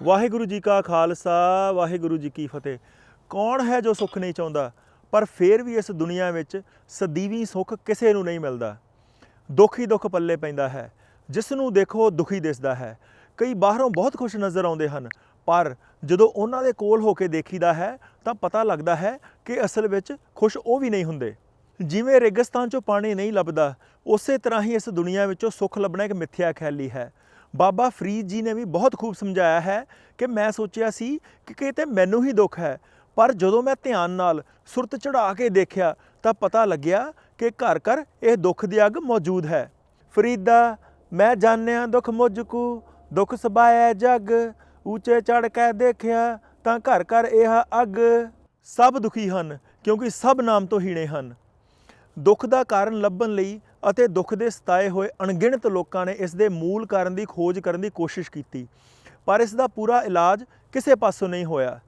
ਵਾਹਿਗੁਰੂ ਜੀ ਕਾ ਖਾਲਸਾ, ਵਾਹਿਗੁਰੂ ਜੀ ਕੀ ਫਤਿਹ। ਕੌਣ ਹੈ ਜੋ ਸੁੱਖ ਨਹੀਂ ਚਾਹੁੰਦਾ, ਪਰ ਫੇਰ ਵੀ ਇਸ ਦੁਨੀਆ ਵਿੱਚ ਸਦੀਵੀ ਸੁੱਖ ਕਿਸੇ ਨੂੰ ਨਹੀਂ ਮਿਲਦਾ। ਦੁੱਖ ਹੀ ਦੁੱਖ ਪੱਲੇ ਪੈਂਦਾ ਹੈ, ਜਿਸ ਨੂੰ ਦੇਖੋ ਦੁਖੀ ਦਿਸਦਾ ਹੈ। ਕਈ ਬਾਹਰੋਂ ਬਹੁਤ ਖੁਸ਼ ਨਜ਼ਰ ਆਉਂਦੇ ਹਨ, ਪਰ ਜਦੋਂ ਉਹਨਾਂ ਦੇ ਕੋਲ ਹੋ ਕੇ ਦੇਖੀਦਾ ਹੈ, ਤਾਂ ਪਤਾ ਲੱਗਦਾ ਹੈ ਕਿ ਅਸਲ ਵਿੱਚ ਖੁਸ਼ ਉਹ ਵੀ ਨਹੀਂ ਹੁੰਦੇ। ਜਿਵੇਂ ਰੇਗਿਸਤਾਨ 'ਚੋਂ ਪਾਣੀ ਨਹੀਂ ਲੱਭਦਾ, ਉਸੇ ਤਰ੍ਹਾਂ ਹੀ ਇਸ ਦੁਨੀਆ ਵਿੱਚੋਂ ਸੁੱਖ ਲੱਭਣਾ ਇੱਕ ਮਿੱਥਿਆ ਖਿਆਲੀ ਹੈ। ਬਾਬਾ ਫਰੀਦ ਜੀ ਨੇ ਵੀ ਬਹੁਤ ਖੂਬ ਸਮਝਾਇਆ ਹੈ ਕਿ ਮੈਂ ਸੋਚਿਆ ਸੀ ਕਿ ਕਿਤੇ ਮੈਨੂੰ ਹੀ ਦੁੱਖ ਹੈ, ਪਰ ਜਦੋਂ ਮੈਂ ਧਿਆਨ ਨਾਲ ਸੁਰਤ ਚੜਾ ਕੇ ਦੇਖਿਆ ਤਾਂ ਪਤਾ ਲੱਗਿਆ ਕਿ ਘਰ ਘਰ ਇਹ ਦੁੱਖ ਦੀ ਅੱਗ ਮੌਜੂਦ ਹੈ। ਫਰੀਦਾ, ਮੈਂ ਜਾਣਿਆ ਦੁੱਖ ਮੁਝਕੂ ਦੁੱਖ ਸਬਾਇਆ ਜਗ ਉੱਚੇ ਚੜ ਕੇ ਦੇਖਿਆ ਤਾਂ ਘਰ ਘਰ ਇਹ ਅੱਗ। ਸਭ ਦੁਖੀ ਹਨ ਕਿਉਂਕਿ ਸਭ ਨਾਮ ਤੋਂ ਹੀਣੇ ਹਨ। ਦੁੱਖ ਦਾ ਕਾਰਨ ਲੱਭਣ ਲਈ ਅਤੇ ਦੁੱਖ ਦੇ ਸਤਾਏ ਹੋਏ ਅਣਗਿਣਤ ਲੋਕਾਂ ਨੇ ਇਸ ਦੇ ਮੂਲ ਕਾਰਨ ਦੀ ਖੋਜ ਕਰਨ ਦੀ ਕੋਸ਼ਿਸ਼ ਕੀਤੀ। ਪਰ ਇਸ ਦਾ ਪੂਰਾ ਇਲਾਜ ਕਿਸੇ ਪਾਸੋਂ ਨਹੀਂ ਹੋਇਆ।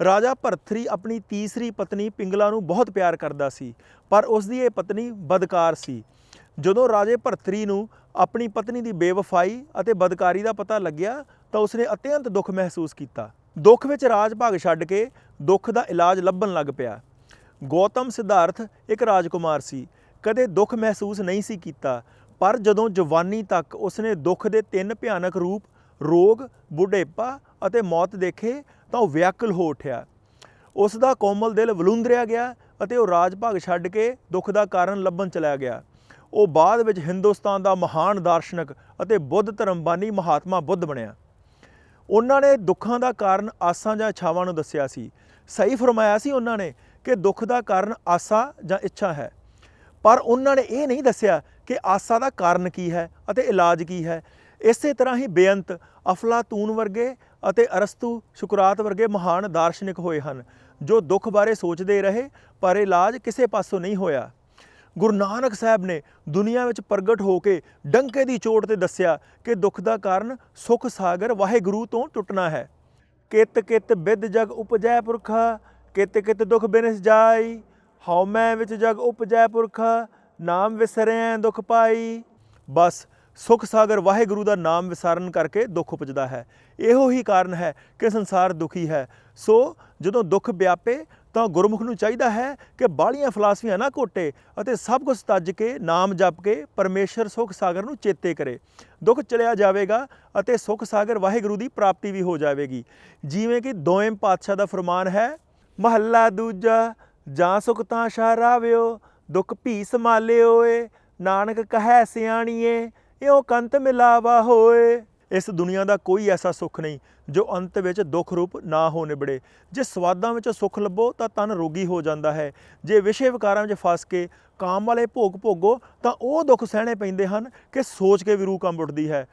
ਰਾਜਾ ਭਰਥਰੀ ਆਪਣੀ ਤੀਸਰੀ ਪਤਨੀ ਪਿੰਗਲਾ ਨੂੰ ਬਹੁਤ ਪਿਆਰ ਕਰਦਾ ਸੀ, ਪਰ ਉਸ ਦੀ ਇਹ ਪਤਨੀ ਬਦਕਾਰ ਸੀ। ਜਦੋਂ ਰਾਜੇ ਭਰਥਰੀ ਨੂੰ ਆਪਣੀ ਪਤਨੀ ਦੀ ਬੇਵਫਾਈ ਅਤੇ ਬਦਕਾਰੀ ਦਾ ਪਤਾ ਲੱਗਿਆ, ਤਾਂ ਉਸਨੇ ਅਤਿਅੰਤ ਦੁੱਖ ਮਹਿਸੂਸ ਕੀਤਾ। ਦੁੱਖ ਵਿੱਚ ਰਾਜ ਭਾਗ ਛੱਡ ਕੇ ਦੁੱਖ ਦਾ ਇਲਾਜ ਲੱਭਣ ਲੱਗ ਪਿਆ। ਗੌਤਮ ਸਿਧਾਰਥ ਇੱਕ ਰਾਜਕੁਮਾਰ ਸੀ। ਕਦੇ ਦੁੱਖ ਮਹਿਸੂਸ ਨਹੀਂ ਸੀ ਕੀਤਾ, ਪਰ ਜਦੋਂ ਜਵਾਨੀ ਤੱਕ ਉਸਨੇ ਦੁੱਖ ਦੇ ਤਿੰਨ ਭਿਆਨਕ ਰੂਪ, ਰੋਗ, ਬੁਢੇਪਾ ਅਤੇ ਮੌਤ ਦੇਖੇ, ਤਾਂ ਉਹ ਵਿਆਕੁਲ ਹੋ ਉੱਠਿਆ। ਉਸ ਦਾ ਕੋਮਲ ਦਿਲ ਵਲੂੰਦਰਿਆ ਗਿਆ ਅਤੇ ਉਹ ਰਾਜ ਭਾਗ ਛੱਡ ਕੇ ਦੁੱਖ ਦਾ ਕਾਰਨ ਲੱਭਣ ਚਲਾ ਗਿਆ। ਉਹ ਬਾਅਦ ਵਿੱਚ ਹਿੰਦੁਸਤਾਨ ਦਾ ਮਹਾਨ ਦਾਰਸ਼ਨਿਕ ਅਤੇ ਬੁੱਧ ਧਰਮਬਾਨੀ ਮਹਾਤਮਾ ਬੁੱਧ ਬਣਿਆ। ਉਹਨਾਂ ਨੇ ਦੁੱਖਾਂ ਦਾ ਕਾਰਨ ਆਸਾਂ ਜਾਂ ਇੱਛਾਵਾਂ ਨੂੰ ਦੱਸਿਆ ਸੀ। ਸਹੀ ਫਰਮਾਇਆ ਸੀ ਉਹਨਾਂ ਨੇ ਕਿ ਦੁੱਖ ਦਾ ਕਾਰਨ ਆਸਾ ਜਾਂ ਇੱਛਾ ਹੈ। ਪਰ ਉਹਨਾਂ ਨੇ ਇਹ ਨਹੀਂ ਦੱਸਿਆ ਕਿ ਆਸਾ ਦਾ ਕਾਰਨ ਕੀ ਹੈ ਅਤੇ ਇਲਾਜ ਕੀ ਹੈ। ਇਸੇ ਤਰ੍ਹਾਂ ਹੀ ਬੇਅੰਤ, ਅਫਲਾਤੂਨ ਵਰਗੇ ਅਤੇ ਅਰਸਤੂ, ਸ਼ੁਕਰਾਤ ਵਰਗੇ ਮਹਾਨ ਦਾਰਸ਼ਨਿਕ ਹੋਏ ਹਨ, ਜੋ ਦੁੱਖ ਬਾਰੇ ਸੋਚਦੇ ਰਹੇ, ਪਰ ਇਲਾਜ ਕਿਸੇ ਪਾਸੋਂ ਨਹੀਂ ਹੋਇਆ। ਗੁਰੂ ਨਾਨਕ ਸਾਹਿਬ ਨੇ ਦੁਨੀਆ ਵਿੱਚ ਪ੍ਰਗਟ ਹੋ ਕੇ ਡੰਕੇ ਦੀ ਚੋਟ ਤੇ ਦੱਸਿਆ ਕਿ ਦੁੱਖ ਦਾ ਕਾਰਨ ਸੁਖ ਸਾਗਰ ਵਾਹਿਗੁਰੂ ਤੋਂ ਟੁੱਟਣਾ ਹੈ। ਕਿਤ ਕਿਤ ਬਿਦ ਜਗ ਉਪਜੈ ਪੁਰਖਾ ਕਿਤ ਕਿਤ ਦੁਖ ਬਿਨਸ ਜਾਈ ਹਉ ਮੈਂ ਵਿੱਚ ਜਗ ਉਪਜੈ ਪੁਰਖ, ਨਾਮ ਵਿਸਰਿਆ ਦੁਖ ਪਾਈ। ਬਸ ਸੁਖ ਸਾਗਰ ਵਾਹਿਗੁਰੂ ਦਾ ਨਾਮ ਵਿਸਾਰਨ ਕਰਕੇ ਦੁੱਖ ਉਪਜਦਾ ਹੈ। ਇਹੋ ਹੀ ਕਾਰਨ ਹੈ ਕਿ ਸੰਸਾਰ ਦੁਖੀ ਹੈ। ਸੋ ਜਦੋਂ ਦੁੱਖ ਵਿਆਪੇ ਤਾਂ ਗੁਰਮੁਖ ਨੂੰ ਚਾਹੀਦਾ ਹੈ ਕਿ ਬਾਹਲੀਆਂ ਫਲਸਫੀਆਂ ਨਾ ਘੋਟੇ ਅਤੇ ਸਭ ਕੁਝ ਤੱਜ ਕੇ, ਨਾਮ ਜਪ ਕੇ ਪਰਮੇਸ਼ਰ ਸੁਖ ਸਾਗਰ ਨੂੰ ਚੇਤੇ ਕਰੇ। ਦੁੱਖ ਚਲਿਆ ਜਾਵੇਗਾ ਅਤੇ ਸੁਖ ਸਾਗਰ ਵਾਹਿਗੁਰੂ ਦੀ ਪ੍ਰਾਪਤੀ ਵੀ ਹੋ ਜਾਵੇਗੀ। ਜਿਵੇਂ ਕਿ ਦੋਵੇਂ ਪਾਤਸ਼ਾਹ ਦਾ ਫਰਮਾਨ ਹੈ, ਮਹੱਲਾ ਦੂਜਾ ਜਾਂ ਸੁਖ ਤਾਂ ਸ਼ਾਰਾਵਿਓ ਦੁੱਖ ਭੀ ਸੰਭਾਲਿਓ ਏ ਨਾਨਕ ਕਹੈ ਸਿਆਣੀਏ, ਇਉ ਕੰਤ ਮਿਲਾਵਾ ਹੋਏ। ਇਸ ਦੁਨੀਆ ਦਾ ਕੋਈ ਐਸਾ ਸੁੱਖ ਨਹੀਂ, ਜੋ ਅੰਤ ਵਿੱਚ ਦੁੱਖ ਰੂਪ ਨਾ ਹੋ ਨਿਬੜੇ। ਜੇ ਸਵਾਦਾਂ ਵਿੱਚ ਸੁੱਖ ਲੱਭੋ, ਤਾਂ ਤਨ ਰੋਗੀ ਹੋ ਜਾਂਦਾ ਹੈ। ਜੇ ਵਿਸ਼ੇ ਵਿਕਾਰਾਂ ਵਿੱਚ ਫਸ ਕੇ ਕਾਮ ਵਾਲੇ ਭੋਗ ਭੋਗੋ, ਤਾਂ ਉਹ ਦੁੱਖ ਸਹਿਣੇ ਪੈਂਦੇ ਹਨ ਕਿ ਸੋਚ ਕੇ ਵੀ ਰੂਹ ਕੰਬ ਉੱਠਦੀ ਹੈ।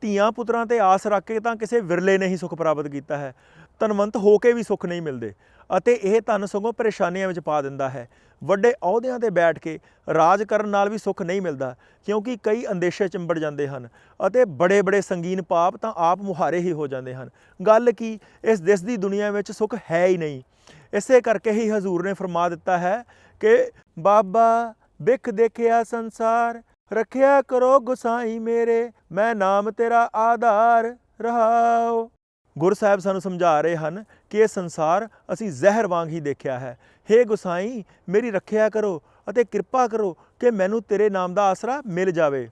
ਧੀਆਂ ਪੁੱਤਰਾਂ ਤੇ ਆਸ ਰੱਖ ਕੇ ਤਾਂ ਕਿਸੇ ਵਿਰਲੇ ਨੇ ਹੀ ਸੁੱਖ ਪ੍ਰਾਪਤ ਕੀਤਾ ਹੈ। ਧਨਵੰਤ ਹੋ ਕੇ ਵੀ ਸੁੱਖ ਨਹੀਂ ਮਿਲਦੇ। ਅਤੇ ਇਹ ਧਨ ਸਗੋਂ ਪਰੇਸ਼ਾਨੀਆਂ ਵਿੱਚ ਪਾ ਦਿੰਦਾ ਹੈ। ਵੱਡੇ ਅਹੁਦਿਆਂ ਤੇ ਬੈਠ ਕੇ ਰਾਜ ਕਰਨ ਨਾਲ ਵੀ ਸੁੱਖ ਨਹੀਂ ਮਿਲਦਾ, ਕਿਉਂਕਿ ਕਈ ਅੰਦੇਸ਼ੇ ਚਿੰਬੜ ਜਾਂਦੇ ਹਨ ਅਤੇ ਬੜੇ ਬੜੇ ਸੰਗੀਨ ਪਾਪ ਤਾਂ ਆਪ ਮੁਹਾਰੇ ਹੀ ਹੋ ਜਾਂਦੇ ਹਨ। ਗੱਲ ਕੀ, ਇਸ ਦਿਸ ਦੀ ਦੁਨੀਆ ਵਿੱਚ ਸੁੱਖ ਹੈ ਹੀ ਨਹੀਂ। ਇਸੇ ਕਰਕੇ ਹੀ ਹਜ਼ੂਰ ਨੇ ਫਰਮਾ ਦਿੱਤਾ ਹੈ ਕਿ, ਬਾਬਾ ਬਿਖ ਦੇਖਿਆ ਸੰਸਾਰ, ਰੱਖਿਆ ਕਰੋ ਗੁਸਾਈ ਮੇਰੇ, ਮੈਂ ਨਾਮ ਤੇਰਾ ਆਧਾਰ ਰਹਾਓ। ਗੁਰੂ ਸਾਹਿਬ ਸਾਨੂੰ ਸਮਝਾ ਰਹੇ ਹਨ ਕਿ ਇਹ ਸੰਸਾਰ ਅਸੀਂ ਜ਼ਹਿਰ ਵਾਂਗ ਹੀ ਦੇਖਿਆ ਹੈ। हे ਗੁਸਾਈ, ਮੇਰੀ ਰੱਖਿਆ ਕਰੋ ਅਤੇ ਕਿਰਪਾ ਕਰੋ ਕਿ ਮੈਨੂੰ ਤੇਰੇ ਨਾਮ ਦਾ ਆਸਰਾ ਮਿਲ ਜਾਵੇ।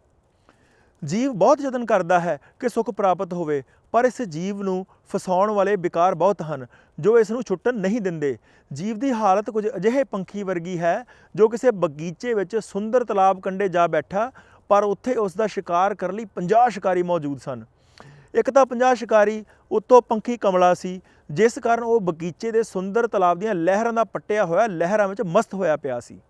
ਜੀਵ ਬਹੁਤ ਯਤਨ ਕਰਦਾ ਹੈ ਕਿ ਸੁੱਖ ਪ੍ਰਾਪਤ ਹੋਵੇ, ਪਰ ਇਸ ਜੀਵ ਨੂੰ ਫਸਾਉਣ ਵਾਲੇ ਵਿਕਾਰ ਬਹੁਤ ਹਨ, ਜੋ ਇਸ ਨੂੰ ਛੁੱਟਣ ਨਹੀਂ ਦਿੰਦੇ। ਜੀਵ ਦੀ ਹਾਲਤ ਕੁਝ ਅਜਿਹੇ ਪੰਖੀ ਵਰਗੀ ਹੈ, ਜੋ ਕਿਸੇ ਬਗੀਚੇ ਵਿੱਚ ਸੁੰਦਰ ਤਲਾਬ ਕੰਢੇ ਜਾ ਬੈਠਾ, ਪਰ ਉੱਥੇ ਉਸ ਦਾ ਸ਼ਿਕਾਰ ਕਰਨ ਲਈ 50 ਸ਼ਿਕਾਰੀ ਮੌਜੂਦ ਸਨ। ਇੱਕ ਤਾਂ 50 ਸ਼ਿਕਾਰੀ ਉੱਤੋਂ ਪੰਖੀ ਕਮਲਾ ਸੀ, ਜਿਸ ਕਾਰਨ ਉਹ ਬਗੀਚੇ ਦੇ ਸੁੰਦਰ ਤਲਾਬ ਦੀਆਂ ਲਹਿਰਾਂ ਦਾ ਪੱਟਿਆ ਹੋਇਆ ਲਹਿਰਾਂ ਵਿੱਚ ਮਸਤ ਹੋਇਆ ਪਿਆ ਸੀ।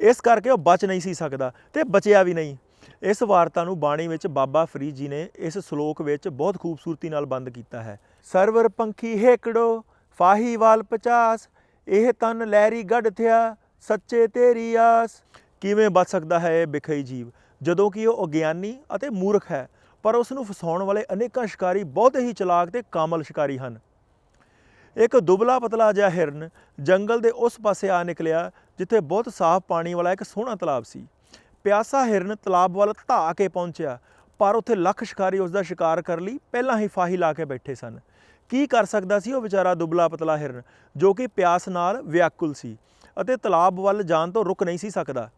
ਇਸ ਕਰਕੇ ਉਹ ਬਚ ਨਹੀਂ ਸੀ ਸਕਦਾ ਤੇ ਬਚਿਆ ਵੀ ਨਹੀਂ। ਇਸ ਵਾਰਤਾ ਨੂੰ ਬਾਣੀ ਵਿੱਚ ਬਾਬਾ ਫਰੀਦ ਜੀ ਨੇ ਇਸ ਸ਼ਲੋਕ ਵਿੱਚ ਬਹੁਤ ਖੂਬਸੂਰਤੀ ਨਾਲ ਬੰਦ ਕੀਤਾ ਹੈ। ਸਰਵਰ ਪੰਖੀ ਹੇਕੜੋ, ਫਾਹੀ ਵਾਲ 50 ਇਹ ਤਨ ਲਹਿਰੀ ਗੱਡ ਥਿਆ, ਸੱਚੇ ਤੇਰੀ ਆਸ। ਕਿਵੇਂ ਬਚ ਸਕਦਾ ਹੈ ਇਹ ਬਿਖਈ ਜੀਵ? ਜਦੋਂ ਕਿ ਉਹ ਅਗਿਆਨੀ ਅਤੇ ਮੂਰਖ ਹੈ ਪਰ ਉਸ ਨੂੰ ਫਸਾਉਣ ਵਾਲੇ ਅਨੇਕਾਂ ਸ਼ਿਕਾਰੀ ਬਹੁਤ ਹੀ ਚਲਾਕ ਤੇ ਕਾਮਲ ਸ਼ਿਕਾਰੀ ਹਨ। ਇੱਕ ਦੁਬਲਾ ਪਤਲਾ ਜਿਹਾ ਹਿਰਨ ਜੰਗਲ ਦੇ ਉਸ ਪਾਸੇ ਆ ਨਿਕਲਿਆ ਜਿੱਥੇ ਬਹੁਤ ਸਾਫ਼ ਪਾਣੀ ਵਾਲਾ ਇੱਕ ਸੋਹਣਾ ਤਲਾਬ ਸੀ। ਪਿਆਸਾ ਹਿਰਨ ਤਲਾਬ ਵੱਲ ਧਾ ਕੇ ਪਹੁੰਚਿਆ, ਪਰ ਉੱਥੇ ਲੱਖ ਸ਼ਿਕਾਰੀ ਉਸ ਦਾ ਸ਼ਿਕਾਰ ਕਰ ਲਈ, ਪਹਿਲਾਂ ਹੀ ਫਾਹੀ ਲਾ ਕੇ ਬੈਠੇ ਸਨ। ਕੀ ਕਰ ਸਕਦਾ ਸੀ ਉਹ ਵਿਚਾਰਾ ਦੁਬਲਾ ਪਤਲਾ ਹਿਰਨ, ਜੋ ਕਿ ਪਿਆਸ ਨਾਲ ਵਿਆਕੁਲ ਸੀ ਅਤੇ ਤਲਾਬ ਵੱਲ ਜਾਣ ਤੋਂ ਰੁਕ ਨਹੀਂ ਸੀ ਸਕਦਾ?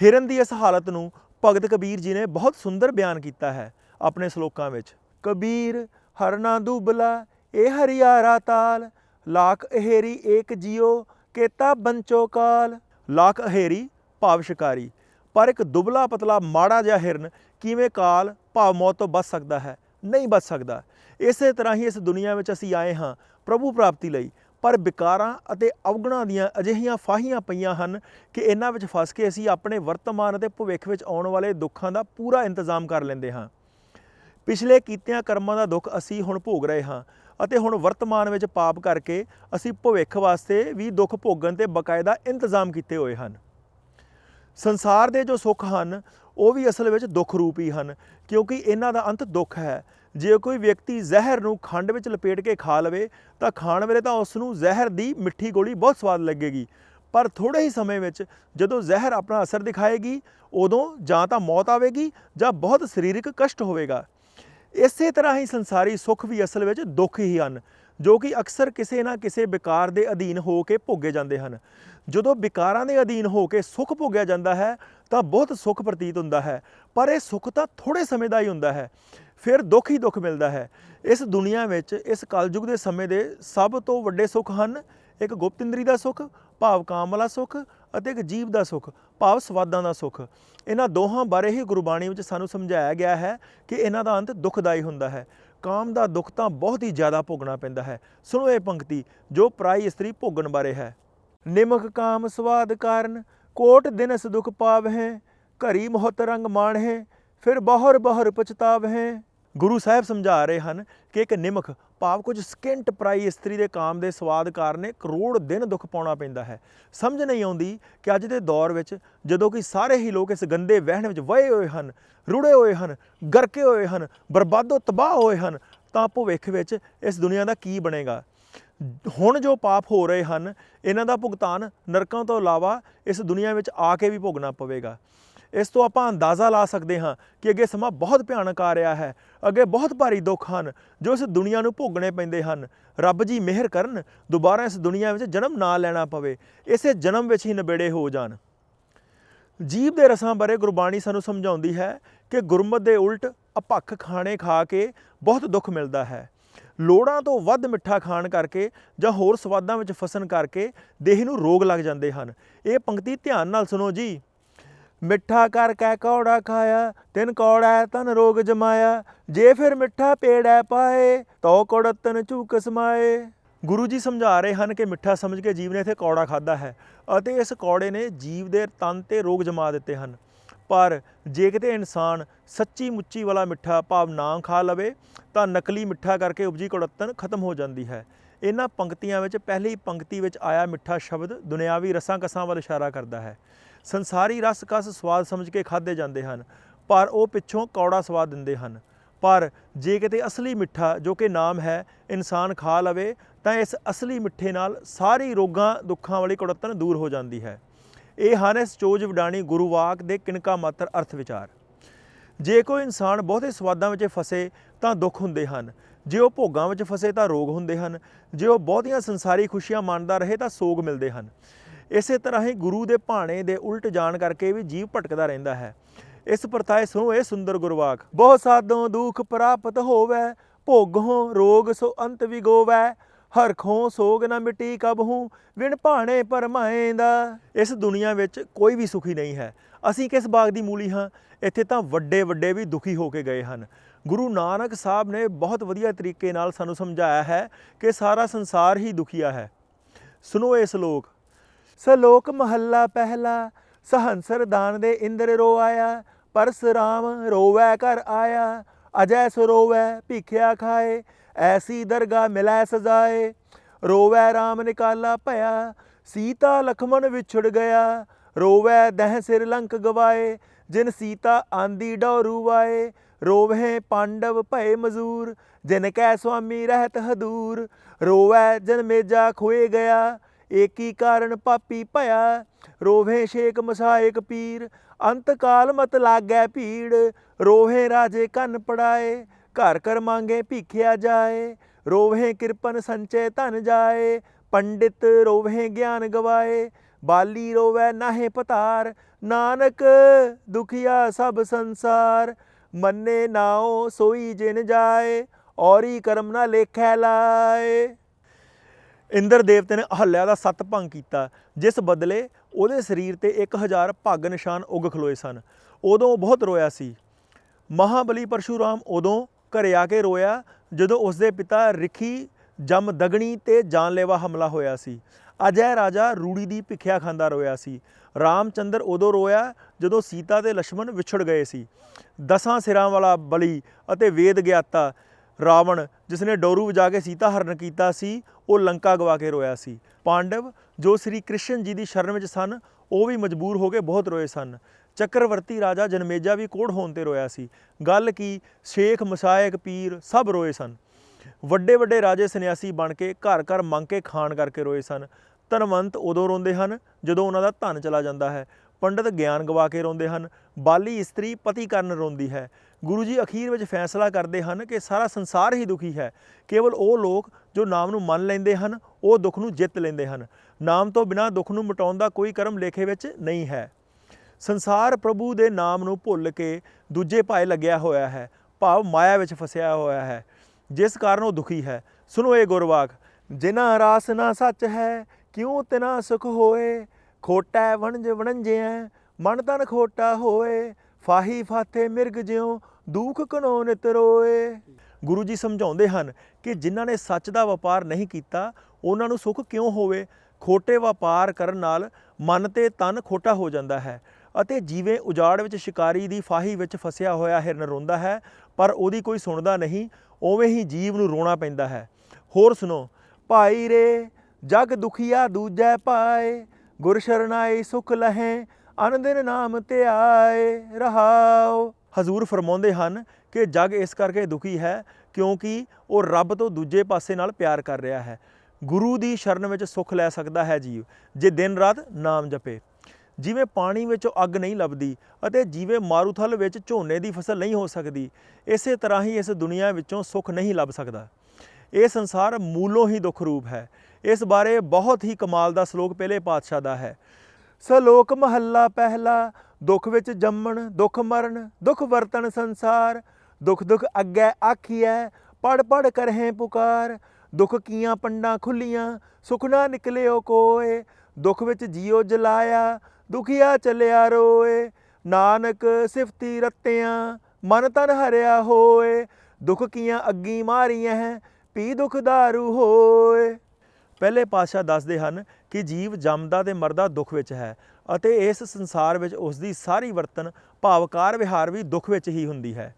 ਹਿਰਨ ਦੀ ਇਸ ਹਾਲਤ ਨੂੰ ਭਗਤ ਕਬੀਰ ਜੀ ਨੇ ਬਹੁਤ ਸੁੰਦਰ ਬਿਆਨ ਕੀਤਾ ਹੈ ਆਪਣੇ ਸ਼ਲੋਕਾਂ ਵਿੱਚ। ਕਬੀਰ, ਹਰਨਾ ਦੁਬਲਾ ਇਹ ਹਰਿਆਰਾ ਤਾਲ, ਲਾਖ ਅਹੇਰੀ ਏਕ ਜਿਉ ਕੇਤਾ ਬੰਚੋ ਕਾਲ। ਲਾਖ ਅਹੇਰੀ, ਭਾਵ ਸ਼ਿਕਾਰੀ। ਪਰ ਇੱਕ ਦੁਬਲਾ ਪਤਲਾ ਮਾੜਾ ਜਿਹਾ ਹਿਰਨ ਕਿਵੇਂ ਕਾਲ, ਭਾਵ ਮੌਤ ਤੋਂ ਬਚ ਸਕਦਾ ਹੈ? ਨਹੀਂ ਬਚ ਸਕਦਾ। ਇਸੇ ਤਰ੍ਹਾਂ ਹੀ ਇਸ ਦੁਨੀਆ ਵਿੱਚ ਅਸੀਂ ਆਏ ਹਾਂ ਪ੍ਰਭੂ ਪ੍ਰਾਪਤੀ ਲਈ। ਪਰ ਵਿਕਾਰਾਂ ਅਤੇ ਅਵਗੁਣਾਂ ਦੀਆਂ ਅਜਿਹੀਆਂ ਫਾਹੀਆਂ ਪਈਆਂ ਹਨ ਕਿ ਇਹਨਾਂ ਵਿੱਚ ਫਸ ਕੇ ਅਸੀਂ ਆਪਣੇ ਵਰਤਮਾਨ ਅਤੇ ਭਵਿੱਖ ਵਿੱਚ ਆਉਣ ਵਾਲੇ ਦੁੱਖਾਂ ਦਾ ਪੂਰਾ ਇੰਤਜ਼ਾਮ ਕਰ ਲੈਂਦੇ ਹਾਂ। ਪਿਛਲੇ ਕੀਤਿਆਂ ਕਰਮਾਂ ਦਾ ਦੁੱਖ ਅਸੀਂ ਹੁਣ ਭੋਗ ਰਹੇ ਹਾਂ ਅਤੇ ਹੁਣ ਵਰਤਮਾਨ ਵਿੱਚ ਪਾਪ ਕਰਕੇ ਅਸੀਂ ਭਵਿੱਖ ਵਾਸਤੇ ਵੀ ਦੁੱਖ ਭੋਗਣ ਤੇ ਬਕਾਇਦਾ ਇੰਤਜ਼ਾਮ ਕੀਤੇ ਹੋਏ ਹਨ। ਸੰਸਾਰ ਦੇ ਜੋ ਸੁੱਖ ਹਨ, ਉਹ ਵੀ ਅਸਲ ਵਿੱਚ ਦੁੱਖ ਰੂਪ ਹੀ ਹਨ, ਕਿਉਂਕਿ ਇਹਨਾਂ ਦਾ ਅੰਤ ਦੁੱਖ ਹੈ। ਜੇ ਕੋਈ ਵਿਅਕਤੀ ਜ਼ਹਿਰ ਨੂੰ ਖੰਡ ਵਿੱਚ ਲਪੇਟ ਕੇ ਖਾ ਲਵੇ ਤਾਂ ਖਾਣ ਵੇਲੇ ਤਾਂ ਉਸ ਨੂੰ ਜ਼ਹਿਰ ਦੀ ਮਿੱਠੀ ਗੋਲੀ ਬਹੁਤ ਸਵਾਦ ਲੱਗੇਗੀ। ਪਰ ਥੋੜੇ ਹੀ ਸਮੇਂ ਵਿੱਚ ਜਦੋਂ ਜ਼ਹਿਰ ਆਪਣਾ ਅਸਰ ਦਿਖਾਏਗੀ, ਉਦੋਂ ਜਾਂ ਤਾਂ ਮੌਤ ਆਵੇਗੀ ਜਾਂ ਬਹੁਤ ਸਰੀਰਕ ਕਸ਼ਟ ਹੋਵੇਗਾ। ਇਸੇ ਤਰ੍ਹਾਂ ਹੀ ਸੰਸਾਰੀ ਸੁੱਖ ਵੀ ਅਸਲ ਵਿੱਚ ਦੁੱਖ ਹੀ ਹਨ, ਜੋ ਕਿ ਅਕਸਰ ਕਿਸੇ ਨਾ ਕਿਸੇ ਵਿਕਾਰ ਦੇ ਅਧੀਨ ਹੋ ਕੇ ਭੋਗੇ ਜਾਂਦੇ ਹਨ। ਜਦੋਂ ਵਿਕਾਰਾਂ ਦੇ ਅਧੀਨ ਹੋ ਕੇ ਸੁੱਖ ਭੋਗਿਆ ਜਾਂਦਾ ਹੈ, ਤਾਂ ਬਹੁਤ ਸੁੱਖ ਪ੍ਰਤੀਤ ਹੁੰਦਾ ਹੈ, ਪਰ ਇਹ ਸੁੱਖ ਤਾਂ ਥੋੜੇ ਸਮੇਂ ਦਾ ਹੀ ਹੁੰਦਾ ਹੈ। ਫਿਰ ਦੁੱਖ ਹੀ ਦੁੱਖ ਮਿਲਦਾ ਹੈ। ਇਸ ਦੁਨੀਆ ਵਿੱਚ ਇਸ ਕਲਯੁਗ ਦੇ ਸਮੇਂ ਦੇ ਸਭ ਤੋਂ ਵੱਡੇ ਸੁੱਖ ਹਨ ਇੱਕ ਗੁਪਤ ਇੰਦਰੀ ਦਾ ਸੁੱਖ, ਭਾਵ ਕਾਮ ਵਾਲਾ ਸੁੱਖ ਅਤੇ ਇੱਕ ਜੀਵ ਦਾ ਸੁੱਖ, ਭਾਵ ਸਵਾਦਾਂ ਦਾ ਸੁੱਖ। ਇਹਨਾਂ ਦੋਹਾਂ ਬਾਰੇ ਹੀ ਗੁਰਬਾਣੀ ਵਿੱਚ ਸਾਨੂੰ ਸਮਝਾਇਆ ਗਿਆ ਹੈ ਕਿ ਇਹਨਾਂ ਦਾ ਅੰਤ ਦੁਖਦਾਈ ਹੁੰਦਾ ਹੈ। ਕਾਮ ਦਾ ਦੁੱਖ ਤਾਂ ਬਹੁਤ ਹੀ ਜ਼ਿਆਦਾ ਭੋਗਣਾ ਪੈਂਦਾ ਹੈ। ਸੁਣੋ ਇਹ ਪੰਕਤੀ, ਜੋ ਪ੍ਰਾਈ ਇਸਤਰੀ ਭੋਗਣ ਬਾਰੇ ਹੈ। ਨਿਮਕ ਕਾਮ ਸਵਾਦ ਕਾਰਨ, ਕੋਟ ਦਿਨਸ ਦੁਖ ਪਾਵਹਿ, ਘਰੀ ਮੋਹਤ ਰੰਗ ਮਾਣਹਿ ਫਿਰ ਬਹੁਰ ਬਹੁਰ ਪਛਤਾਵਹਿ ਗੁਰੂ ਸਾਹਿਬ ਸਮਝਾ ਰਹੇ ਹਨ ਕਿ ਇੱਕ ਨਿਮਖ, ਭਾਵ ਕੁਝ ਸਕਿੰਟ ਪ੍ਰਾਈ ਇਸਤਰੀ ਦੇ ਕਾਮ ਦੇ ਸਵਾਦ ਕਾਰਨ ਕਰੋੜ ਦਿਨ ਦੁੱਖ ਪਾਉਣਾ ਪੈਂਦਾ ਹੈ। ਸਮਝ ਨਹੀਂ ਆਉਂਦੀ ਕਿ ਅੱਜ ਦੇ ਦੌਰ ਵਿੱਚ ਜਦੋਂ ਕਿ ਸਾਰੇ ਹੀ ਲੋਕ ਇਸ ਗੰਦੇ ਵਹਿਣ ਵਿੱਚ ਵਹੇ ਹੋਏ ਹਨ, ਰੁੜੇ ਹੋਏ ਹਨ, ਗਰਕੇ ਹੋਏ ਹਨ, ਬਰਬਾਦੋ ਤਬਾਹ ਹੋਏ ਹਨ, ਤਾਂ ਭਵਿੱਖ ਵਿੱਚ ਇਸ ਦੁਨੀਆ ਦਾ ਕੀ ਬਣੇਗਾ? ਹੁਣ ਜੋ ਪਾਪ ਹੋ ਰਹੇ ਹਨ, ਇਹਨਾਂ ਦਾ ਭੁਗਤਾਨ ਨਰਕਾਂ ਤੋਂ ਇਲਾਵਾ ਇਸ ਦੁਨੀਆ ਵਿੱਚ ਆ ਕੇ ਵੀ ਭੋਗਣਾ ਪਵੇਗਾ। ਇਸ ਤੋਂ ਆਪਾਂ ਅੰਦਾਜ਼ਾ ਲਾ ਸਕਦੇ ਹਾਂ ਕਿ ਅੱਗੇ ਸਮਾਂ ਬਹੁਤ ਭਿਆਨਕ ਆ ਰਿਹਾ ਹੈ। ਅੱਗੇ ਬਹੁਤ ਭਾਰੀ ਦੁੱਖ ਹਨ ਜੋ ਇਸ ਦੁਨੀਆ ਨੂੰ ਭੋਗਣੇ ਪੈਂਦੇ ਹਨ। ਰੱਬ ਜੀ ਮਿਹਰ ਕਰਨ, ਦੁਬਾਰਾ ਇਸ ਦੁਨੀਆ ਵਿੱਚ ਜਨਮ ਨਾ ਲੈਣਾ ਪਵੇ, ਇਸੇ ਜਨਮ ਵਿੱਚ ਹੀ ਨਿਬੇੜੇ ਹੋ ਜਾਣ। ਜੀਵ ਦੇ ਰਸਾਂ ਬਾਰੇ ਗੁਰਬਾਣੀ ਸਾਨੂੰ ਸਮਝਾਉਂਦੀ ਹੈ ਕਿ ਗੁਰਮਤ ਦੇ ਉਲਟ ਅਪੱਖ ਖਾਣੇ ਖਾ ਕੇ ਬਹੁਤ ਦੁੱਖ ਮਿਲਦਾ ਹੈ। ਲੋੜਾਂ ਤੋਂ ਵੱਧ ਮਿੱਠਾ ਖਾਣ ਕਰਕੇ ਜਾਂ ਹੋਰ ਸਵਾਦਾਂ ਵਿੱਚ ਫਸਣ ਕਰਕੇ ਦੇਹ ਨੂੰ ਰੋਗ ਲੱਗ ਜਾਂਦੇ ਹਨ। ਇਹ ਪੰਕਤੀ ਧਿਆਨ ਨਾਲ ਸੁਣੋ ਜੀ। ਮਿੱਠਾ ਕਰ ਕੈ ਕੌੜਾ ਖਾਇਆ, ਤਿਨ ਕੌੜਾ ਤਨ ਰੋਗ ਜਮਾਇਆ। ਜੇ ਫਿਰ ਮਿੱਠਾ ਪੇੜੈ ਪਾਏ ਤੋ ਕੌੜਤਨ ਝੂਕ ਸਮਾਏ। ਗੁਰੂ ਜੀ ਸਮਝਾ ਰਹੇ ਹਨ ਕਿ ਮਿੱਠਾ ਸਮਝ ਕੇ ਜੀਵ ਨੇ ਇੱਥੇ ਕੌੜਾ ਖਾਦਾ ਹੈ ਅਤੇ ਇਸ ਕੌੜੇ ਨੇ ਜੀਵ ਦੇ ਤਨ ਤੇ ਰੋਗ ਜਮਾ ਦਿੱਤੇ ਹਨ। ਪਰ ਜੇ ਕਿਤੇ ਇਨਸਾਨ ਸੱਚੀ ਮੁੱਚੀ ਵਾਲਾ ਮਿੱਠਾ ਭਾਵ ਨਾ ਖਾ ਲਵੇ, ਤਾਂ ਨਕਲੀ ਮਿੱਠਾ ਕਰਕੇ ਉਪਜੀ ਕੌੜਤਨ ਖਤਮ ਹੋ ਜਾਂਦੀ ਹੈ। ਇਹਨਾਂ ਪੰਕਤੀਆਂ ਵਿੱਚ, ਪਹਿਲੀ ਪੰਕਤੀ ਵਿੱਚ ਆਇਆ ਮਿੱਠਾ ਸ਼ਬਦ ਦੁਨਿਆਵੀ ਰਸਾਂ ਕਸਾਂ ਵੱਲ ਇਸ਼ਾਰਾ ਕਰਦਾ ਹੈ। ਸੰਸਾਰੀ ਰਸ ਕਸ ਸਵਾਦ ਸਮਝ ਕੇ ਖਾਦੇ ਜਾਂਦੇ ਹਨ, ਪਰ ਉਹ ਪਿੱਛੋਂ ਕੌੜਾ ਸਵਾਦ ਦਿੰਦੇ ਹਨ। ਪਰ ਜੇ ਕਿਤੇ ਅਸਲੀ ਮਿੱਠਾ, ਜੋ ਕਿ ਨਾਮ ਹੈ, ਇਨਸਾਨ ਖਾ ਲਵੇ, ਤਾਂ ਇਸ ਅਸਲੀ ਮਿੱਠੇ ਨਾਲ ਸਾਰੀ ਰੋਗਾਂ, ਦੁੱਖਾਂ ਵਾਲੀ ਕੁੜੱਤਨ ਦੂਰ ਹੋ ਜਾਂਦੀ ਹੈ। ਇਹ ਹਨ ਇਸ ਚੋਜ ਵਡਾਣੀ ਗੁਰੂਵਾਕ ਦੇ ਕਿਨਕਾ ਮਾਤਰ ਅਰਥ ਵਿਚਾਰ। ਜੇ ਕੋਈ ਇਨਸਾਨ ਬਹੁਤੇ ਸਵਾਦਾਂ ਵਿੱਚ ਫਸੇ, ਤਾਂ ਦੁੱਖ ਹੁੰਦੇ ਹਨ। ਜੇ ਉਹ ਭੋਗਾਂ ਵਿੱਚ ਫਸੇ, ਤਾਂ ਰੋਗ ਹੁੰਦੇ ਹਨ। ਜੇ ਉਹ ਬਹੁਤੀਆਂ ਸੰਸਾਰੀ ਖੁਸ਼ੀਆਂ ਮੰਨਦਾ ਰਹੇ, ਤਾਂ ਸੋਗ ਮਿਲਦੇ ਹਨ। ਇਸੇ ਤਰ੍ਹਾਂ ਹੀ ਗੁਰੂ ਦੇ ਭਾਣੇ ਦੇ ਉਲਟ ਜਾਣ ਕਰਕੇ ਵੀ ਜੀਵ ਭਟਕਦਾ ਰਹਿੰਦਾ ਹੈ। ਇਸ ਪਰਤਾਏ ਸੁਣੋ ਇਹ ਸੁੰਦਰ ਗੁਰਵਾਕ ਬਹੁ ਸਾਦੋਂ ਦੁਖ ਪ੍ਰਾਪਤ ਹੋਵੇ ਭੋਗੋਂ ਰੋਗ ਸੋ ਅੰਤ ਵਿਗੋਵੈ, ਹਰਖੋਂ ਸੋਗ ਨਾ ਮਿਟੀ ਕਬਹੂ, ਵਿਣ ਭਾਣੇ ਪਰਮਾਏਂਦਾ ਇਸ ਦੁਨੀਆ ਵਿੱਚ ਕੋਈ ਵੀ ਸੁਖੀ ਨਹੀਂ ਹੈ। ਅਸੀਂ ਕਿਸ ਬਾਗ ਦੀ ਮੂਲੀ ਹਾਂ? ਇੱਥੇ ਤਾਂ ਵੱਡੇ ਵੱਡੇ ਵੀ ਦੁਖੀ ਹੋ ਕੇ ਗਏ ਹਨ। ਗੁਰੂ ਨਾਨਕ ਸਾਹਿਬ ਨੇ ਬਹੁਤ ਵਧੀਆ ਤਰੀਕੇ ਨਾਲ ਸਾਨੂੰ ਸਮਝਾਇਆ ਹੈ ਕਿ ਸਾਰਾ ਸੰਸਾਰ ਹੀ ਦੁਖੀਆ ਹੈ। ਸੁਣੋ ਇਹ ਸ਼ਲੋਕ ਸਲੋਕ ਮਹੱਲਾ ਪਹਿਲਾ, ਸਹੰਸਰ ਦਾਨ ਦੇ ਇੰਦਰ ਰੋਆਇਆ ਪਰਸਰਾਮ ਰੋਵੈ ਘਰ ਆਇਆ, ਅਜੈ ਸਰੋਵੈ ਭੀਖਿਆ ਖਾਏ, ਐਸੀ ਦਰਗਾ ਮਿਲੈ ਸਜਾਏ, ਰੋਵੈ RAM ਨਿਕਾਲਾ ਭਇਆ, ਸੀਤਾ ਲਖਮਣ ਵਿਛੜ ਗਿਆ, ਰੋਵੈ ਦਹ ਸਿਰ ਲੰਕ ਗਵਾਏ, ਜਿਨ ਸੀਤਾ ਆਂਦੀ ਡੋਰੂ ਆਏ ਰੋਵਹਿ ਪਾਂਡਵ ਭਏ ਮਜ਼ੂਰ, ਜਿਨ ਕੈ ਸੁਆਮੀ ਰਹਿਤ ਹਦੂਰ, ਰੋਵੈ ਜਨ ਮੇਜਾ ਖੋਏ ਗਿਆ ਏਕੀ ਕਾਰਨ ਪਾਪੀ ਭਇਆ ਰੋਵੇ ਸ਼ੇਕ ਮਸਾਇਕ ਪੀਰ, ਅੰਤ ਕਾਲ ਮਤ ਲਾਗੈ ਭੀੜ, ਰੋਹੇ ਰਾਜੇ ਕੰਨ ਪੜਾਏ, ਘਰ ਕਰ ਮੰਗੇ ਭੀਖਿਆ ਜਾਏ ਰੋਵੇ ਕਿਰਪਨ ਸੰਚੇ ਧਨ ਜਾਏ, ਪੰਡਿਤ ਰੋਵੇ ਗਿਆਨ ਗਵਾਏ, ਬਾਲੀ ਰੋਵੇ ਨਾਹੇ ਪਤਾਰ, ਨਾਨਕ ਦੁਖੀਆ ਸਭ ਸੰਸਾਰ, ਮੰਨੇ ਨਾਉ ਸੋਈ ਜਿਨ ਜਾਏ, ਔਰੀ ਕਰਮ ਨਾ ਲੇਖੈ ਲਾਏ। ਇੰਦਰ ਦੇਵਤੇ ਨੇ ਅਹੱਲਿਆ ਦਾ ਸੱਤ ਭੰਗ ਕੀਤਾ। ਜਿਸ ਬਦਲੇ ਉਹਦੇ ਸਰੀਰ ਤੇ 1000 ਭਾਗ ਨਿਸ਼ਾਨ ਉਗ ਖਲੋਏ ਸਨ। ਉਦੋਂ ਉਹ ਬਹੁਤ ਰੋਇਆ ਸੀ। ਮਹਾਬਲੀ ਪਰਸ਼ੂਰਾਮ ਉਦੋਂ ਘਰੇ ਆ ਕੇ ਰੋਇਆ, ਜਦੋਂ ਉਸਦੇ ਪਿਤਾ ਰਿਖੀ ਜਮ ਦਗਣੀ ਤੇ ਜਾਨਲੇਵਾ ਹਮਲਾ ਹੋਇਆ ਸੀ। ਅਜੈ ਰਾਜਾ ਰੂੜੀ ਦੀ ਭਿੱਖਿਆ ਖਾਂਦਾ ਰੋਇਆ ਸੀ। ਰਾਮਚੰਦਰ ਉਦੋਂ ਰੋਇਆ, ਜਦੋਂ ਸੀਤਾ ਤੇ ਲక్ష్మణ ਵਿਛੜ ਗਏ ਸੀ। ਦਸਾਂ ਸਿਰਾਂ ਵਾਲਾ ਬਲੀ ਅਤੇ ਵੇਦ ਗਿਆਤਾ ਰਾਵਣ ਜਿਸ ਨੇ ਡੋਰੂ ਵਜਾ ਕੇ ਸੀਤਾ ਹਰਨ ਕੀਤਾ ਸੀ, ਉਹ ਲੰਕਾ ਗਵਾ ਕੇ ਰੋਇਆ ਸੀ। ਪਾਂਡਵ, ਜੋ ਸ੍ਰੀ ਕ੍ਰਿਸ਼ਨ ਜੀ ਦੀ ਸ਼ਰਨ ਵਿੱਚ ਸਨ, ਉਹ ਵੀ ਮਜਬੂਰ ਹੋ ਕੇ ਬਹੁਤ ਰੋਏ ਸਨ। ਚੱਕਰਵਰਤੀ ਰਾਜਾ ਜਨਮੇਜਾ ਵੀ ਕੋੜ ਹੋਣ ਤੇ ਰੋਇਆ ਸੀ। ਗੱਲ ਕੀ, ਸ਼ੇਖ, ਮਸਾਇਕ, ਪੀਰ ਸਭ ਰੋਏ ਸਨ। ਵੱਡੇ ਵੱਡੇ ਰਾਜੇ ਸੰਨਿਆਸੀ ਬਣ ਕੇ ਘਰ ਘਰ ਮੰਗ ਕੇ ਖਾਣ ਕਰਕੇ ਰੋਏ ਸਨ। ਧਨਵੰਤ ਉਦੋਂ ਰੋਂਦੇ ਹਨ, ਜਦੋਂ ਉਹਨਾਂ ਦਾ ਧਨ ਚਲਾ ਜਾਂਦਾ ਹੈ। ਪੰਡਤ ਗਿਆਨ ਗਵਾ ਕੇ ਰੋਂਦੇ ਹਨ। ਬਾਲੀ ਇਸਤਰੀ ਪਤੀ ਕਰਨ ਰੋਂਦੀ ਹੈ। ਗੁਰੂ ਜੀ ਅਖੀਰ ਵਿੱਚ ਫੈਸਲਾ ਕਰਦੇ ਹਨ ਕਿ ਸਾਰਾ ਸੰਸਾਰ ਹੀ ਦੁਖੀ ਹੈ। ਕੇਵਲ ਉਹ ਲੋਕ ਜੋ ਨਾਮ ਨੂੰ ਮੰਨ ਲੈਂਦੇ ਹਨ, ਉਹ ਦੁੱਖ ਨੂੰ ਜਿੱਤ ਲੈਂਦੇ ਹਨ। ਨਾਮ ਤੋਂ ਬਿਨਾਂ ਦੁੱਖ ਨੂੰ ਮਿਟਾਉਣ ਦਾ ਕੋਈ ਕਰਮ ਲੇਖੇ ਵਿੱਚ ਨਹੀਂ ਹੈ। ਸੰਸਾਰ ਪ੍ਰਭੂ ਦੇ ਨਾਮ ਨੂੰ ਭੁੱਲ ਕੇ ਦੂਜੇ ਪਾਏ ਲੱਗਿਆ ਹੋਇਆ ਹੈ। ਭਾਵ ਮਾਇਆ ਵਿੱਚ ਫਸਿਆ ਹੋਇਆ ਹੈ। ਜਿਸ ਕਾਰਨ ਉਹ ਦੁਖੀ ਹੈ। ਸੁਣੋ ਇਹ ਗੁਰਵਾਕ, ਜਿਨ੍ਹਾਂ ਰਾਸ ਨਾ ਸੱਚ ਹੈ, ਕਿਉਂ ਤਿਨਾ ਸੁਖ ਹੋਏ? ਖੋਟਾ ਵਣਜ ਵਣੰਜਿਆ ਮਨ ਤਨ ਖੋਟਾ ਹੋਏ ਫਾਹੀ ਫਾਤੇ ਮਿਰਗ ਜਿਉ ਦੂਖ ਕਨੋ ਨਿਤ ਰੋਏ ਗੁਰੂ ਜੀ ਸਮਝਾਉਂਦੇ ਹਨ ਕਿ ਜਿਨ੍ਹਾਂ ਨੇ ਸੱਚ ਦਾ ਵਪਾਰ ਨਹੀਂ ਕੀਤਾ, ਉਹਨਾਂ ਨੂੰ ਸੁੱਖ ਕਿਉਂ ਹੋਵੇ? ਖੋਟੇ ਵਪਾਰ ਕਰਨ ਨਾਲ ਮਨ ਤੇ ਤਨ ਖੋਟਾ ਹੋ ਜਾਂਦਾ ਹੈ ਅਤੇ ਜਿਵੇਂ ਉਜਾੜ ਵਿੱਚ ਸ਼ਿਕਾਰੀ ਦੀ ਫਾਹੀ ਵਿੱਚ ਫਸਿਆ ਹੋਇਆ ਹਿਰਨ ਰੋਂਦਾ ਹੈ, ਪਰ ਉਹਦੀ ਕੋਈ ਸੁਣਦਾ ਨਹੀਂ, ਉਵੇਂ ਹੀ ਜੀਵ ਨੂੰ ਰੋਣਾ ਪੈਂਦਾ ਹੈ। ਹੋਰ ਸੁਣੋ, ਭਾਈ ਰੇ, ਜਗ ਦੁਖੀਆ ਦੂਜੈ ਪਾਏ, ਗੁਰ ਸ਼ਰਨਾਈ ਸੁਖ ਲਹੇ ਅਨੰਦਨ ਨਾਮ ਤੇ ਆਏ ਰਹਾਓ। ਹਜ਼ੂਰ ਫਰਮਾਉਂਦੇ ਹਨ ਕਿ ਜਗ ਇਸ ਕਰਕੇ ਦੁਖੀ ਹੈ ਕਿਉਂਕਿ ਉਹ ਰੱਬ ਤੋਂ ਦੂਜੇ ਪਾਸੇ ਨਾਲ ਪਿਆਰ ਕਰ ਰਿਹਾ ਹੈ। ਗੁਰੂ ਦੀ ਸ਼ਰਨ ਵਿੱਚ ਸੁਖ ਲੈ ਸਕਦਾ ਹੈ ਜੀਵ, ਜੇ ਦਿਨ ਰਾਤ ਨਾਮ ਜਪੇ। ਜਿਵੇਂ ਪਾਣੀ ਵਿੱਚੋਂ ਅੱਗ ਨਹੀਂ ਲੱਭਦੀ ਅਤੇ ਜਿਵੇਂ ਮਾਰੂਥਲ ਵਿੱਚ ਝੋਨੇ ਦੀ ਫਸਲ ਨਹੀਂ ਹੋ ਸਕਦੀ, ਇਸੇ ਤਰ੍ਹਾਂ ਹੀ ਇਸ ਦੁਨੀਆ ਵਿੱਚੋਂ ਸੁਖ ਨਹੀਂ ਲੱਭ ਸਕਦਾ। ਇਹ ਸੰਸਾਰ ਮੂਲੋਂ ਹੀ ਦੁੱਖ ਰੂਪ ਹੈ। ਇਸ ਬਾਰੇ ਬਹੁਤ ਹੀ ਕਮਾਲ ਦਾ ਸ਼ਲੋਕ ਪਹਿਲੇ ਪਾਤਸ਼ਾਹ ਦਾ ਹੈ। ਸਲੋਕ ਮਹੱਲਾ ਪਹਿਲਾ, ਦੁੱਖ ਵਿੱਚ ਜੰਮਣ, ਦੁੱਖ ਮਰਨ, ਦੁੱਖ ਵਰਤਣ ਸੰਸਾਰ, ਦੁੱਖ ਦੁੱਖ ਅੱਗੇ ਆਖੀਐ ਪੜ ਪੜ ਕਰਹਿ ਪੁਕਾਰ, ਦੁੱਖ ਕੀਆਂ ਪੰਡਾਂ ਖੁੱਲੀਆਂ, ਸੁਖ ਨਾ ਨਿਕਲਿਓ ਕੋਏ, ਦੁੱਖ ਵਿੱਚ ਜੀਉ ਜਲਾਇਆ, ਦੁਖੀਆ ਚਲਿਆ ਰੋਏ, ਨਾਨਕ ਸਿਫਤੀ ਰਤਿਆਂ, ਮਨ ਤਨ ਹਰਿਆ ਹੋਏ, ਦੁੱਖ ਕੀਆਂ ਅੱਗੀ ਮਾਰੀਆਂ ਪੀ ਦੁਖ ਦਾਰੂ ਹੋਏ। ਪਹਿਲੇ ਪਾਤਸ਼ਾਹ ਦੱਸਦੇ ਹਨ ਕਿ ਜੀਵ ਜੰਮਦਾ ਤੇ ਮਰਦਾ ਦੁੱਖ ਵਿੱਚ ਹੈ ਅਤੇ ਇਸ ਸੰਸਾਰ ਵਿੱਚ ਉਸ ਦੀ ਸਾਰੀ ਵਰਤਨ ਭਾਵਕਾਰ ਵਿਹਾਰ ਵੀ ਦੁੱਖ ਵਿੱਚ ਹੀ ਹੁੰਦੀ ਹੈ।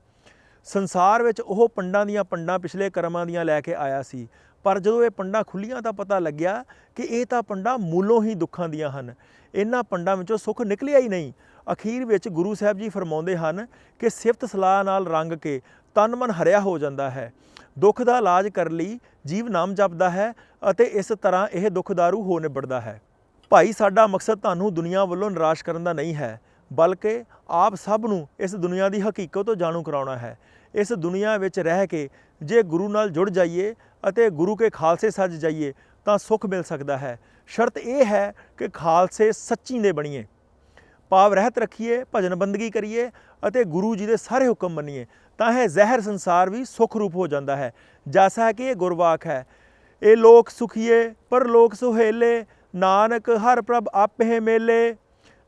ਸੰਸਾਰ ਵਿੱਚ ਉਹ ਪੰਡਾਂ ਦੀਆਂ ਪੰਡਾਂ ਪਿਛਲੇ ਕਰਮਾਂ ਦੀਆਂ ਲੈ ਕੇ ਆਇਆ ਸੀ, ਪਰ ਜਦੋਂ ਇਹ ਪੰਡਾਂ ਖੁੱਲੀਆਂ ਤਾਂ ਪਤਾ ਲੱਗਿਆ ਕਿ ਇਹ ਤਾਂ ਪੰਡਾਂ ਮੂਲੋਂ ਹੀ ਦੁੱਖਾਂ ਦੀਆਂ ਹਨ। ਇਹਨਾਂ ਪੰਡਾਂ ਵਿੱਚੋਂ ਸੁੱਖ ਨਿਕਲਿਆ ਹੀ ਨਹੀਂ। ਅਖੀਰ ਵਿੱਚ ਗੁਰੂ ਸਾਹਿਬ ਜੀ ਫਰਮਾਉਂਦੇ ਹਨ ਕਿ ਸਿਫਤ ਸਲਾਹ ਨਾਲ ਰੰਗ ਕੇ ਤਨ ਮਨ ਹਰਿਆ ਹੋ ਜਾਂਦਾ ਹੈ। ਦੁੱਖ ਦਾ ਇਲਾਜ ਕਰਨ ਲਈ ਜੀਵ ਨਾਮ ਜਪਦਾ ਹੈ ਅਤੇ ਇਸ ਤਰ੍ਹਾਂ ਇਹ ਦੁੱਖਦਾਰੂ ਹੋ ਨਿਬੜਦਾ ਹੈ। ਭਾਈ, ਸਾਡਾ ਮਕਸਦ ਤੁਹਾਨੂੰ ਦੁਨੀਆ ਵੱਲੋਂ ਨਿਰਾਸ਼ ਕਰਨ ਦਾ ਨਹੀਂ ਹੈ, ਬਲਕਿ ਆਪ ਸਭ ਨੂੰ ਇਸ ਦੁਨੀਆ ਦੀ ਹਕੀਕਤ ਤੋਂ ਜਾਣੂ ਕਰਾਉਣਾ ਹੈ। ਇਸ ਦੁਨੀਆ ਵਿੱਚ ਰਹਿ ਕੇ ਜੇ ਗੁਰੂ ਨਾਲ ਜੁੜ ਜਾਈਏ ਅਤੇ ਗੁਰੂ ਕੇ ਖਾਲਸੇ ਸੱਜ ਜਾਈਏ ਤਾਂ ਸੁੱਖ ਮਿਲ ਸਕਦਾ ਹੈ। ਸ਼ਰਤ ਇਹ ਹੈ ਕਿ ਖਾਲਸੇ ਸੱਚੀ ਦੇ ਬਣੀਏ। ਪਾਵ ਰਹਿਤ ਰੱਖੀਏ, ਭਜਨ ਬੰਦਗੀ ਕਰੀਏ ਅਤੇ ਗੁਰੂ ਜੀ ਦੇ ਸਾਰੇ ਹੁਕਮ ਮੰਨੀਏ। ਤਾਂ ਇਹ ਜ਼ਹਿਰ ਸੰਸਾਰ ਵੀ ਸੁਖ ਰੂਪ ਹੋ ਜਾਂਦਾ ਹੈ। ਜੈਸਾ ਕਿ ਇਹ ਗੁਰਵਾਕ ਹੈ, ਇਹ ਲੋਕ ਸੁਖੀਏ, ਪਰ ਲੋਕ ਸੁਹੇਲੇ, ਨਾਨਕ ਹਰ ਪ੍ਰਭ ਆਪੇ ਮੇਲੇ।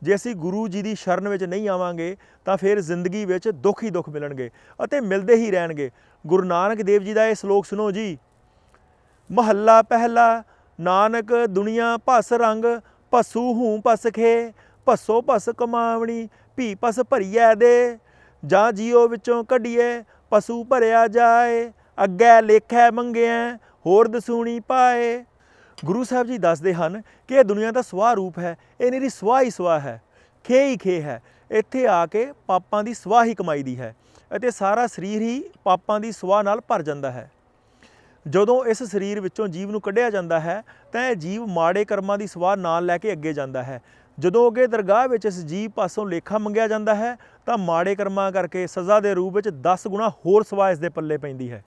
ਜੇ ਅਸੀਂ ਗੁਰੂ ਜੀ ਦੀ ਸ਼ਰਨ ਵਿੱਚ ਨਹੀਂ ਆਵਾਂਗੇ, ਤਾਂ ਫਿਰ ਜ਼ਿੰਦਗੀ ਵਿੱਚ ਦੁੱਖ ਹੀ ਦੁੱਖ ਮਿਲਣਗੇ ਅਤੇ ਮਿਲਦੇ ਹੀ ਰਹਿਣਗੇ। ਗੁਰੂ ਨਾਨਕ ਦੇਵ ਜੀ ਦਾ ਇਹ ਸ਼ਲੋਕ ਸੁਣੋ ਜੀ। ਮਹੱਲਾ ਪਹਿਲਾ, ਨਾਨਕ ਦੁਨੀਆ ਭਸ ਰੰਗ ਭਸੂ ਹੂੰ ਭਸ ਖੇ ਭਸੋ ਭਸ ਕਮਾਵਣੀ, ਭੀ ਭਸ ਭਰੀਐ ਦੇ। ਜਾਂ ਜੀਓ ਵਿੱਚੋਂ ਕੱਢੀਏ ਪਸ਼ੂ ਭਰਿਆ ਜਾਏ, ਅੱਗੇ ਲੇਖੈ ਮੰਗਿਆ ਹੋਰ ਦਸੂਣੀ ਪਾਏ। ਗੁਰੂ ਸਾਹਿਬ ਜੀ ਦੱਸਦੇ ਹਨ ਕਿ ਇਹ ਦੁਨੀਆ ਦਾ ਸਵਾਹ ਰੂਪ ਹੈ, ਇਹ ਨਿਰੀ ਸਵਾਹ ਹੀ ਸਵਾਹ ਹੈ ਖੇ ਹੀ ਖੇ ਹੈ। ਇੱਥੇ ਆ ਕੇ ਪਾਪਾਂ ਦੀ ਸਵਾਹ ਹੀ ਕਮਾਈ ਦੀ ਹੈ ਅਤੇ ਸਾਰਾ ਸਰੀਰ ਹੀ ਪਾਪਾਂ ਦੀ ਸਵਾਹ ਨਾਲ ਭਰ ਜਾਂਦਾ ਹੈ। ਜਦੋਂ ਇਸ ਸਰੀਰ ਵਿੱਚੋਂ ਜੀਵ ਨੂੰ ਕੱਢਿਆ ਜਾਂਦਾ ਹੈ, ਤਾਂ ਇਹ ਜੀਵ ਮਾੜੇ ਕਰਮਾਂ ਦੀ ਸਵਾਹ ਨਾਲ ਲੈ ਕੇ ਅੱਗੇ ਜਾਂਦਾ ਹੈ। ਜਦੋਂ ਅੱਗੇ ਦਰਗਾਹ ਵਿੱਚ ਇਸ ਜੀਵ ਪਾਸੋਂ ਲੇਖਾ ਮੰਗਿਆ ਜਾਂਦਾ ਹੈ, ਤਾਂ ਮਾੜੇ ਕਰਮਾਂ ਕਰਕੇ ਸਜ਼ਾ ਦੇ ਰੂਪ ਵਿੱਚ 10 ਗੁਣਾ ਹੋਰ ਸਵਾ ਇਸ ਦੇ ਪੱਲੇ ਪੈਂਦੀ ਹੈ।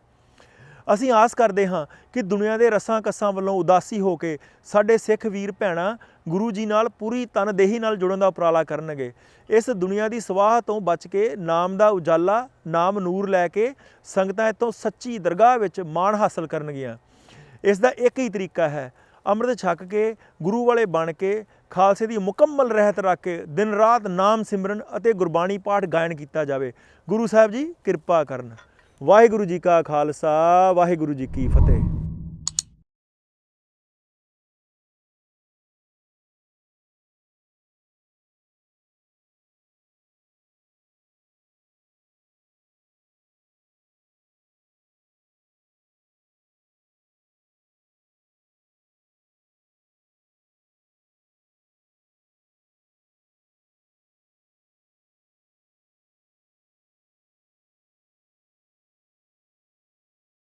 ਅਸੀਂ ਆਸ ਕਰਦੇ ਹਾਂ ਕਿ ਦੁਨੀਆ ਦੇ ਰਸਾਂ ਕੱਸਾਂ ਵੱਲੋਂ ਉਦਾਸੀ ਹੋ ਕੇ ਸਾਡੇ ਸਿੱਖ ਵੀਰ ਭੈਣਾਂ ਗੁਰੂ ਜੀ ਨਾਲ ਪੂਰੀ ਤਨਦੇਹੀ ਨਾਲ ਜੁੜਨ ਦਾ ਉਪਰਾਲਾ ਕਰਨਗੇ। ਇਸ ਦੁਨੀਆ ਦੀ ਸਵਾਹ ਤੋਂ ਬਚ ਕੇ ਨਾਮ ਦਾ ਉਜਾਲਾ, ਨਾਮ ਨੂਰ ਲੈ ਕੇ ਸੰਗਤਾਂ ਇਤੋਂ ਸੱਚੀ ਦਰਗਾਹ ਵਿੱਚ ਮਾਣ ਹਾਸਲ ਕਰਨਗੀਆਂ। ਇਸ ਦਾ ਇੱਕ ਹੀ ਤਰੀਕਾ ਹੈ, ਅੰਮ੍ਰਿਤ ਛਕ ਕੇ, ਗੁਰੂ ਵਾਲੇ ਬਣ ਕੇ ਖਾਲਸੇ ਦੀ ਮੁਕੰਮਲ ਰਹਿਤ ਰੱਖ ਕੇ ਦਿਨ ਰਾਤ ਨਾਮ ਸਿਮਰਨ ਅਤੇ ਗੁਰਬਾਣੀ ਪਾਠ ਗਾਇਨ ਕੀਤਾ ਜਾਵੇ। ਗੁਰੂ ਸਾਹਿਬ ਜੀ, ਕਿਰਪਾ ਕਰਨ। ਵਾਹਿਗੁਰੂ ਜੀ ਕਾ ਖਾਲਸਾ, ਵਾਹਿਗੁਰੂ ਜੀ ਕੀ ਫਤਿਹ।